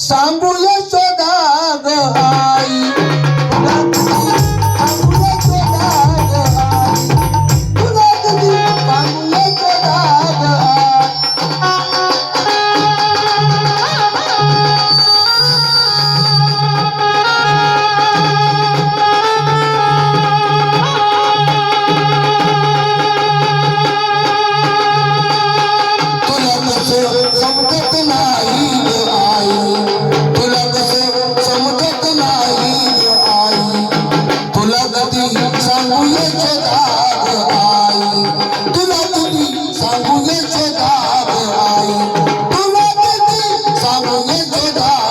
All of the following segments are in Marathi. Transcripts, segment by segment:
सांगू यशोदा ग आई दा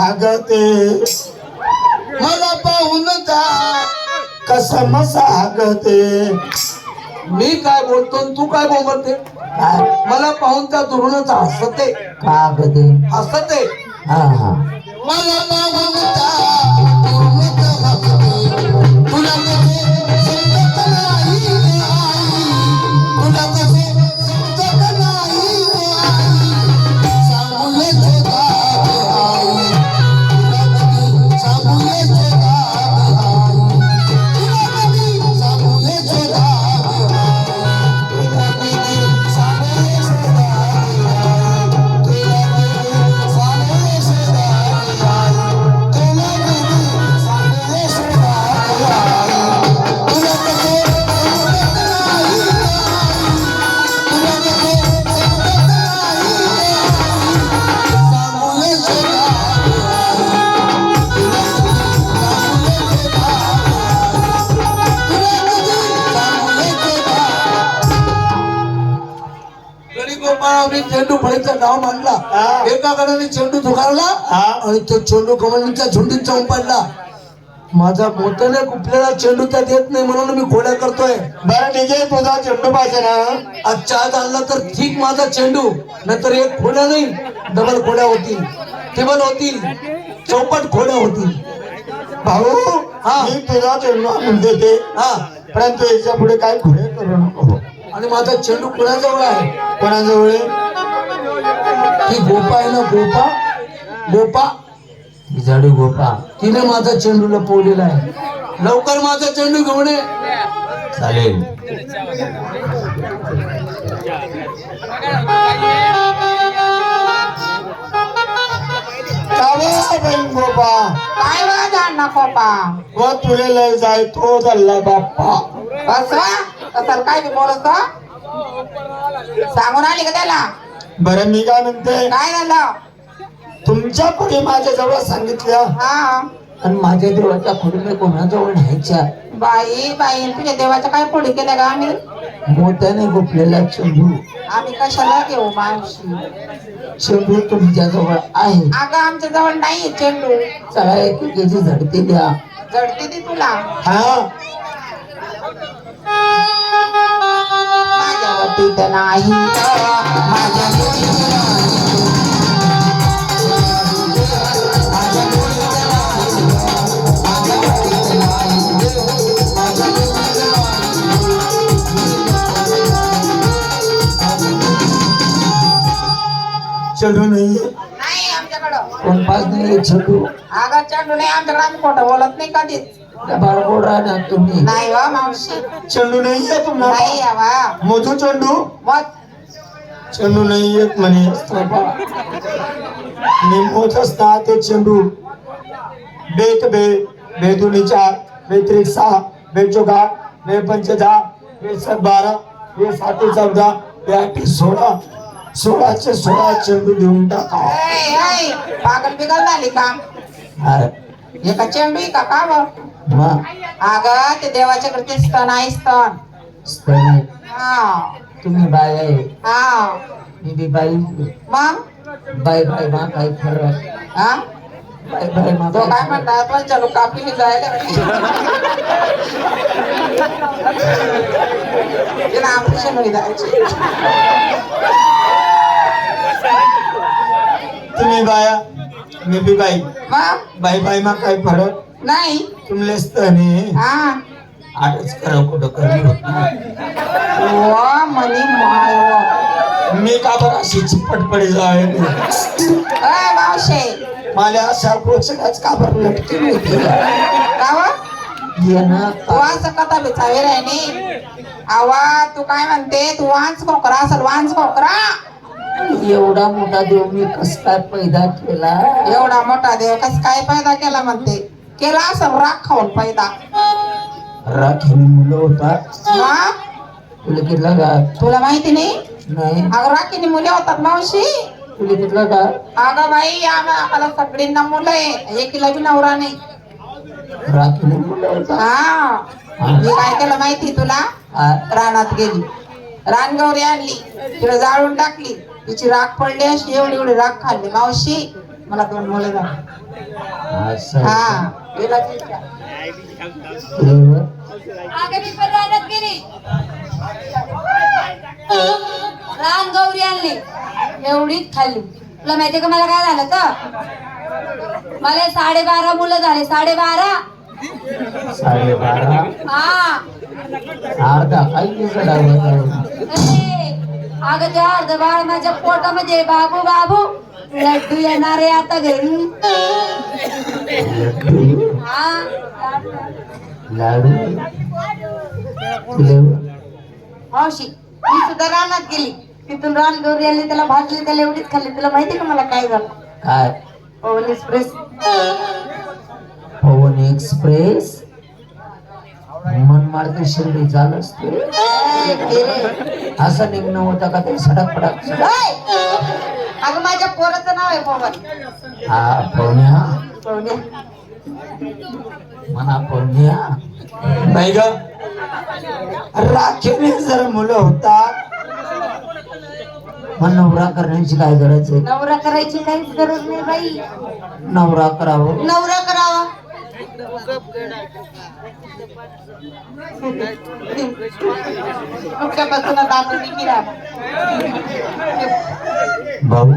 हागते मला पाहून का कसमस हागते मी काय बोलतो तू काय बोलते? मला पाहून त्या दुर्नच हसते. का गते हसते. हा हा. मला पाहून का गणिगोपाळावरी चेंडू फळीचा डाव मांडला. एका गणाने चेंडू झुगारला आणि तो चेंडू कमलीच्या झुंडीत जाऊन पडला. माझा मोठ्याने कुठलेला चेंडू त्यात येत नाही म्हणून मी खोड्या करतोय. बरं ठीक आहे. तुझा चेंडू पाहिजे ना? आज चार आणला तर ठीक माझा चेंडू. नंतर एक खोड्या नाही डबल खोड्या होतील. टेबल होतील. चौपट खोड्या होतील. भाऊ हा. मी तुझा चेंडू आणून देते. हा. परंतु याच्यापुढे काय खुले करू नको. आणि माझा चेंडू कुणाजवळ आहे? कोणाजवळ? आहे? ती गोपा आहे ना गोपा गोपा बिजाडी गोपा तिने माझा चेंडू लपवलेला आहे. लवकर माझा चेंडू घेऊन ये. चालेल. गोपा काय नको पा. व तुले लय जाय तो धल्ला बाप्पा. बसवा तसं काय बी बोलत सांगून आली का त्याला? बरं मी काय म्हणते? काय झालं? तुमच्यापुढे माझ्या जवळ सांगितलं. हा. आणि माझ्या देवाच्या खोडीने कोणाजवळ न्यायच्या? बाई बाई तुझ्या देवाच्या काय पुढे केल्या का आम्ही? मोठ्याने गुपलेला चेंडू आम्ही कशाला घेऊ मावशी? चेंडू तुमच्याजवळ आहे. अगं आमच्या जवळ नाही चेंडू चला एकेकाची झडती द्या. जडते ती तुला. हा. माझ्या नाही माझ्या चेंडू नाही? नाही आमच्याकडं. कोण पाच नाही चेंडू. अगं चेंडू नाही आमच्याकडे आम्ही खोटं बोलत नाही कधीच. बाळगोड ना तुम्ही. नाही वा मावशी. चेंडू नाही येत नाही तुम्हाला यावा मोजू चेंडू? मग चेंडू नाही येत म्हणे. मी मोज असता ते चेंडू. बेत बे बेदुनी चार बेत्रिक सहा आठ बे पंच दहा बे सात बारा बे सात चौदा बे आठ सोळा. सोळाचे सोळा चेंडू देऊन टाका. ऐ, ऐ, पागल बिगल झाली का? अरे, एका चेंडू आहे का का मग अगं ते देवाच्याकडे ते स्तन आहे स्तन. स्तनी, हा. तुम्ही बाय आहे. हा. मी बी बाई. मग? बाय बाय मा काय फरक हा? बाय बाय मा तो काय? म्हणतात पण चलो कापी जायला तिला ऑपरेशन होईल जायची. तुम्ही बाया मी बी बाई. बाई बाई मा काय फरक? नाही. हा. करा कुठं कमी होत नाही. वा म्हणी माय वा. मी का बरं अशी चिपट पडे जाय अय मावशे. मला अशा का बरं लटकी होती गावा ये ना तू असं कथा बिचावे राहिने आवा तू काय म्हणते? तू वांच खोकरा असेल वांच खोकरा. एवढा मोठा देव मी कस काय पैदा केला? एवढा मोठा देव कस काय पैदा केला म्हणते? केला असं राख खाऊन पैदा राखीने मुलं होतात. हा? तुला कितला का? तुला माहिती नाही? नाही. अगं राखीने मुले होतात मावशी. तुला कितला का? अगं बाई आम्हा- आम्हाला सगळींना मुलं आहे. एकीला बी नवरा नाही. राखीने मुलं होतात. हा. मी काय केलं माहिती तुला? रानात गेली. रानगौरी आणली. तिला जाळून टाकली. तिची राख पडली अशी. एवढी एवढी राख खाल्ली मावशी. मला दोन मुलं झाली. असं हा. गेला तिच्या. तुला आगे मी पण रानात गेली. रान गौरी आणली. एवढीच खाल्ली. तुला माहितीये का मला काय झालं तर? मला साडेबारा मुलं झाले. साडेबारा? साडेबारा? हा. अर्धा. काही अगं त्या अर्ध बाळ माझ्या पोटामध्ये बाबू बाबू लड्डू येणार आहे आता घरी. लाडू. मावशी मी सुद्धा रानात गेली. तिथून रान गौरी आणली त्याला भाजली त्याला एवढीच खाल्ली. तुला माहिती का मला काय झालं? काय? पवन एक्सप्रेस. पवन एक्सप्रेस? मन मारते शिर्डी चाल असते. असं निघणं होतं का ते? सडक. पडक! अगं माझ्या पोराचं नाव आहे पवन. हा पवन्या. मना पवन्या नाही ग? राखीने जर मुलं होतात मग नवरा करण्याची काय गरज आहे? नवरा करायची काहीच गरज नाही बाई. नवरा करावं? नवरा करावा. भाऊ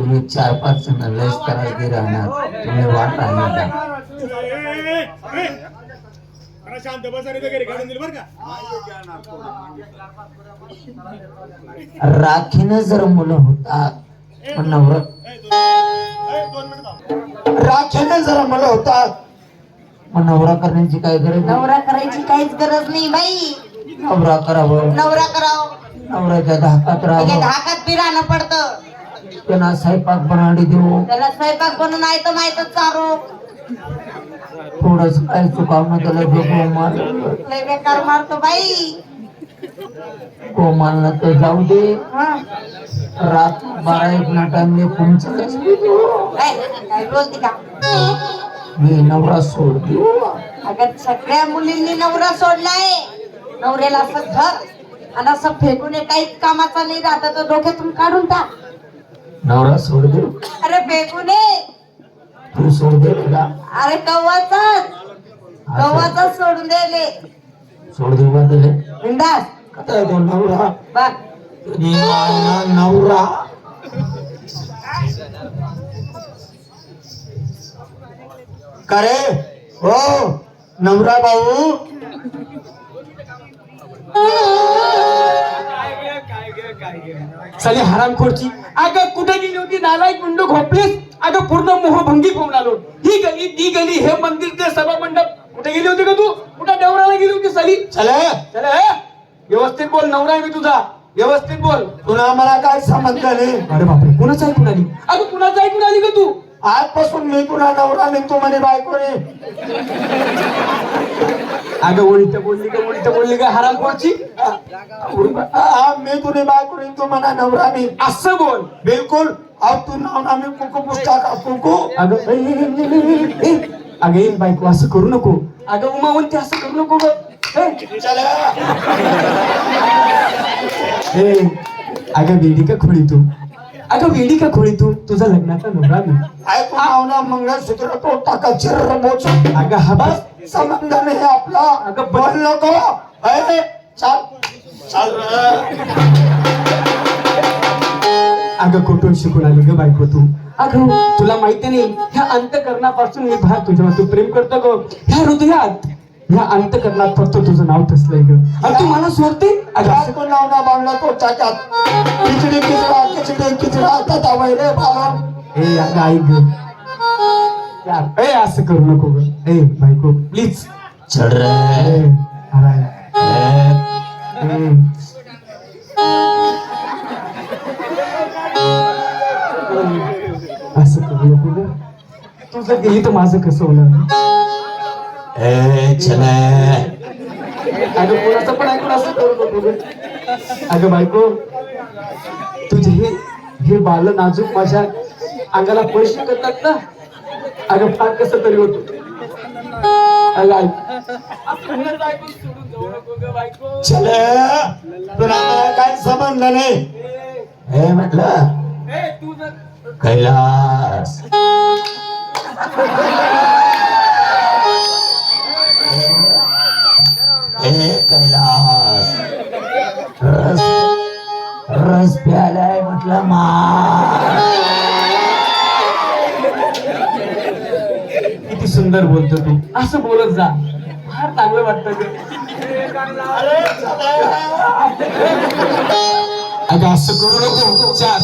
तुम्ही चार पाच जण लस त्रास दे राहणार. तुम्ही वाट राहणार शांत बसा राखीनं जर मुलं होतात पण नवरा ए, दोन मिनिट. थांब. राखीनं जर मुलं होतात मग नवरा करण्याची काय गरज नाही. नवरा करायची काहीच गरज नाही बाई. नवरा करावं. नवरा करावं. नवऱ्याच्या धाकात राहावं. धाकात बी राहणं पडतं. त्यांना स्वयंपाक बनाडी देऊ. त्याला स्वयंपाक बनून आहे तर माहितच चारो. थोडस काय चुकावणं त्याला लय बेकार मारतो बाई. गोमालनं तर जाऊ दे. रात बारा एक ना टाइमले तुमचं काय काय बोलते का? मी नवरा सोड देऊ अगं सगळ्या मुलींनी नवरा सोडलाय. नवऱ्याला असं धर. आणि असं फेकून ये, काहीच कामाचा नाही राहत तो डोक्यातून काढून टाक. नवरा सोड देऊ अरे ये तू सोड दे का अरे कव्वाचाच. कव्वाचाच सोडून द्यायले सोड देऊ का दिले बिंदास. काय तो नवरा. बघ. तुम्ही माझा नवरा. करे. हो नवरा भाऊ. साली हरामखोरची अगं कुठे गेली होती? नालायक मुंडू घोपलीस? अगं पूर्ण मोहभंगी पाहून आलो. ही गली ती गली हे मंदिर ते सभा मंडप. कुठे गेली होती का तू? कुठे देवराला गेली होती साली? चले. चल व्यवस्थित बोल नवरा मी तुझा. व्यवस्थित बोल. तुला मला काय समजलं नाही? अरे बापरे कुणाचं ऐकून आली? अगं कुणाचं ऐकून आली का तू? आजपासून मी तुला नवरा नाही तू म्हणे बायको रे अगं उलट बोलली का उलट बोलली का हरामखोरची? हा, मी तुने बायको रे तू म्हणा नवरा नाही असं बोल. बिलकुल. अब तू नाव नामी कुकू पुस्तका का कुकू. अगं. अगं बायको असं करू नको. अगं उमा म्हणते असं करू नको अगं वेडी का खोळी तू? अगं वेडी का खोळी तू? तुझा लग्नाचा नवरा मी ऐकू नाव ना मंगळसूत्र तो टाका चिर्र बोच अगं हा बस संबंध नाही आपला. अगं, बोल नको. ए, चाल. चाल. अगं कुठून शिकून आली ग बायको तू? अगं तुला माहिती नाही ह्या अंतकरणापासून मी भा तुझ्यावर तू प्रेम करतो ग. ह्या हृदयात ह्या अंतकरणात फक्त तुझं नाव ठसलंय ग. आणि तू मला सोडते? अगं तो खिचडी खिचडा खिचडी खिचडा. बाबा. ए अगं ऐक ग. यार, ए असं करू नको ग. ए बायको प्लीज चढ रे. असं करू नको ग. तुझं गेली तर माझं कसं होणार? ए चले. अगं कोणाचं पण ऐकून असं करू नको. अगं बायको तुझे हे हे बाल नाजूक माझ्या अंगाला स्पर्श करतात ना? अगं फार कसं तरी होत. मला काय संबंध नाही? हे म्हटलं कैलास. ए कैलास रस रस प्यालाय म्हटलं मा किती सुंदर बोलतो तू. असं बोलत जा. फार चांगलं वाटतं. अगं असं करू नको. चा-